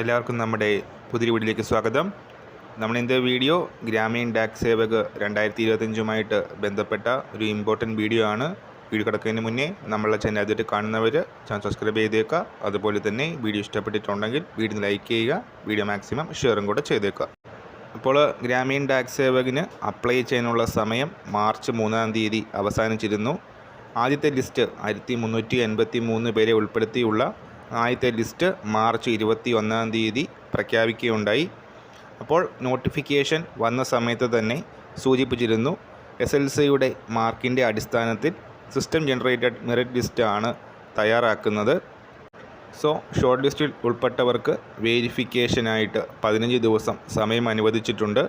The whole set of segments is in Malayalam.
എല്ലാവർക്കും നമ്മുടെ പുതിയ വീഡിയോയിലേക്ക് സ്വാഗതം. ഇന്നത്തെ വീഡിയോ ഗ്രാമീൺ ഡാക് സേവക് രണ്ടായിരത്തി ഇരുപത്തഞ്ചുമായിട്ട് ബന്ധപ്പെട്ട ഒരു ഇമ്പോർട്ടന്റ് വീഡിയോ ആണ്. വീഡിയോ കിടക്കുന്നതിന് മുന്നേ നമ്മളെ ചാനൽ ആദ്യമായിട്ട് കാണുന്നവർ ചാനൽ സബ്സ്ക്രൈബ് ചെയ്തേക്കുക. അതുപോലെ തന്നെ വീഡിയോ ഇഷ്ടപ്പെട്ടിട്ടുണ്ടെങ്കിൽ വീഡിയോ ലൈക്ക് ചെയ്യുക വീഡിയോ മാക്സിമം ഷെയറും കൂടെ ചെയ്തേക്കുക. അപ്പോൾ ഗ്രാമീൺ ഡാക് സേവകിന് അപ്ലൈ ചെയ്യാനുള്ള സമയം മാർച്ച് മൂന്നാം തീയതി അവസാനിച്ചിരുന്നു. ആദ്യത്തെ ലിസ്റ്റ് ആയിരത്തി മുന്നൂറ്റി എൺപത്തി മൂന്ന് പേരെ ഉൾപ്പെടുത്തിയുള്ള ആദ്യത്തെ ലിസ്റ്റ് മാർച്ച് ഇരുപത്തി ഒന്നാം തീയതി പ്രഖ്യാപിക്കുകയുണ്ടായി. അപ്പോൾ നോട്ടിഫിക്കേഷൻ വന്ന സമയത്ത് തന്നെ സൂചിപ്പിച്ചിരുന്നു എസ് എൽ സിയുടെ മാർക്കിന്റെ അടിസ്ഥാനത്തിൽ സിസ്റ്റം ജനറേറ്റഡ് മെറിറ്റ് ലിസ്റ്റാണ് തയ്യാറാക്കുന്നത്. സോ ഷോർട്ട് ലിസ്റ്റിൽ ഉൾപ്പെട്ടവർക്ക് വേരിഫിക്കേഷനായിട്ട് പതിനഞ്ച് ദിവസം സമയം അനുവദിച്ചിട്ടുണ്ട്.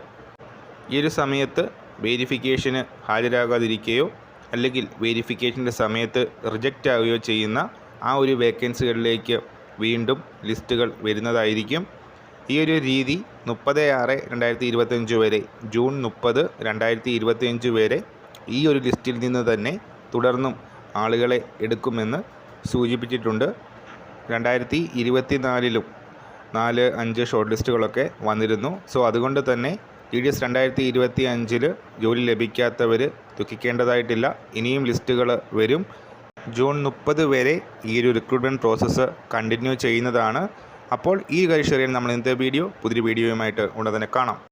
ഈ ഒരു സമയത്ത് വേരിഫിക്കേഷന് ഹാജരാകാതിരിക്കുകയോ അല്ലെങ്കിൽ വേരിഫിക്കേഷന്റെ സമയത്ത് റിജക്റ്റ് ആവുകയോ ചെയ്യുന്ന ആ ഒരു വേക്കൻസികളിലേക്ക് വീണ്ടും ലിസ്റ്റുകൾ വരുന്നതായിരിക്കും. ഈ ഒരു രീതി മുപ്പത് ആറ് രണ്ടായിരത്തി ഇരുപത്തഞ്ച് വരെ ജൂൺ മുപ്പത് രണ്ടായിരത്തി ഇരുപത്തിയഞ്ച് വരെ ഈ ഒരു ലിസ്റ്റിൽ നിന്ന് തന്നെ തുടർന്നും ആളുകളെ എടുക്കുമെന്ന് സൂചിപ്പിച്ചിട്ടുണ്ട്. രണ്ടായിരത്തി ഇരുപത്തി നാലിലും നാല് അഞ്ച് ഷോർട്ട് ലിസ്റ്റുകളൊക്കെ വന്നിരുന്നു. സോ അതുകൊണ്ട് തന്നെ ടി ഡി എസ് രണ്ടായിരത്തി ഇരുപത്തി അഞ്ചിൽ ജോലി ലഭിക്കാത്തവർ ദുഃഖിക്കേണ്ടതായിട്ടില്ല. ഇനിയും ലിസ്റ്റുകൾ വരും. ജൂൺ മുപ്പത് വരെ ഈ ഒരു റിക്രൂട്ട്മെന്റ് പ്രോസസ്സ് കണ്ടിന്യൂ ചെയ്യുന്നതാണ്. അപ്പോൾ ഈ കാര്യം നമ്മൾ ഇന്നത്തെ വീഡിയോ പുതിയ വീഡിയോയുമായിട്ട് ഉടൻ തന്നെ കാണാം.